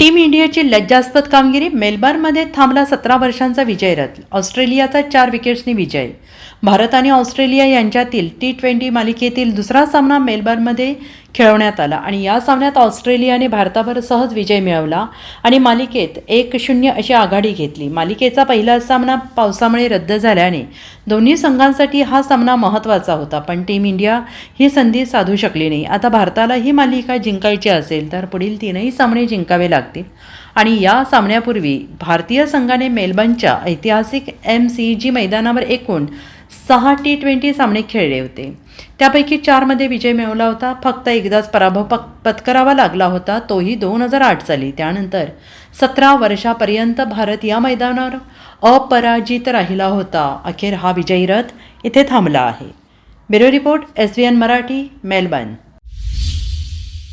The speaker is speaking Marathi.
टीम इंडियाची लज्जास्पद कामगिरी मेलबर्नमध्ये थांबला सतरा वर्षांचा विजय रथ ऑस्ट्रेलियाचा चार विकेट्सनी विजय. भारत आणि ऑस्ट्रेलिया यांच्यातील टी ट्वेंटी मालिकेतील दुसरा सामना मेलबर्नमध्ये खेळवण्यात आला आणि या सामन्यात ऑस्ट्रेलियाने भारतावर सहज विजय मिळवला आणि मालिकेत एक शून्य अशी आघाडी घेतली. मालिकेचा पहिला सामना पावसामुळे रद्द झाल्याने दोन्ही संघांसाठी हा सामना महत्त्वाचा होता पण टीम इंडिया ही संधी साधू शकली नाही. आता भारताला ही मालिका जिंकायची असेल तर पुढील तीनही सामने जिंकावे लागतील. आणि या सामन्यापूर्वी भारतीय संघाने मेलबर्नच्या ऐतिहासिक एम सी जी मैदानावर एकूण सहा टी ट्वेंटी सामने खेळले होते. त्यापैकी चारमध्ये विजय मिळवला होता. फक्त एकदाच पराभव पक पत्करावा लागला होता. तोही दोन हजार आठ साली. त्यानंतर सतरा वर्षापर्यंत भारत या मैदानावर अपराजित राहिला होता. अखेर हा विजयी रथ इथे थांबला आहे. Bureau report S V N Marathi Melbourne.